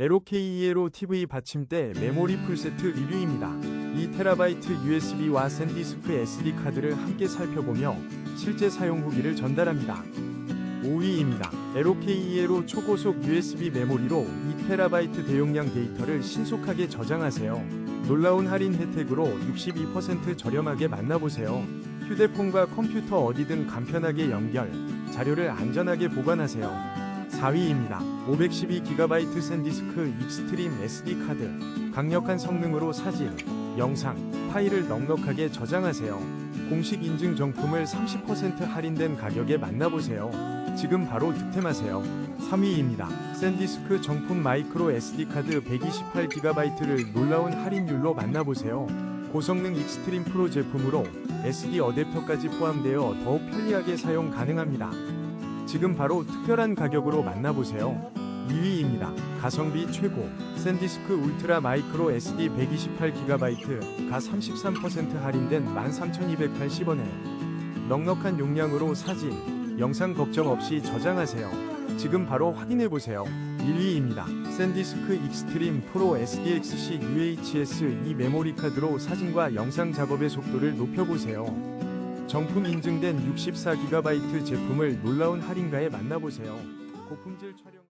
LOKE로 TV 받침대 메모리 풀세트 리뷰입니다. 2TB USB와 샌디스크 SD 카드를 함께 살펴보며 실제 사용 후기를 전달합니다. 5위입니다. LOKE로 초고속 USB 메모리로 2TB 대용량 데이터를 신속하게 저장하세요. 놀라운 할인 혜택으로 62% 저렴하게 만나보세요. 휴대폰과 컴퓨터 어디든 간편하게 연결, 자료를 안전하게 보관하세요. 4위입니다. 512GB 샌디스크 익스트림 SD 카드. 강력한 성능으로 사진, 영상, 파일을 넉넉하게 저장하세요. 공식 인증 정품을 30% 할인된 가격에 만나보세요. 지금 바로 득템하세요. 3위입니다. 샌디스크 정품 마이크로 SD 카드 128GB를 놀라운 할인율로 만나보세요. 고성능 익스트림 프로 제품으로 SD 어댑터까지 포함되어 더욱 편리하게 사용 가능합니다. 지금 바로 특별한 가격으로 만나보세요. 2위입니다. 가성비 최고 샌디스크 울트라 마이크로 SD 128GB 가 33% 할인된 13,280원에 넉넉한 용량으로 사진, 영상 걱정 없이 저장하세요. 지금 바로 확인해보세요. 1위입니다. 샌디스크 익스트림 프로 SDXC UHS 이 메모리 카드로 사진과 영상 작업의 속도를 높여보세요. 정품 인증된 64GB 제품을 놀라운 할인가에 만나보세요. 고품질 촬영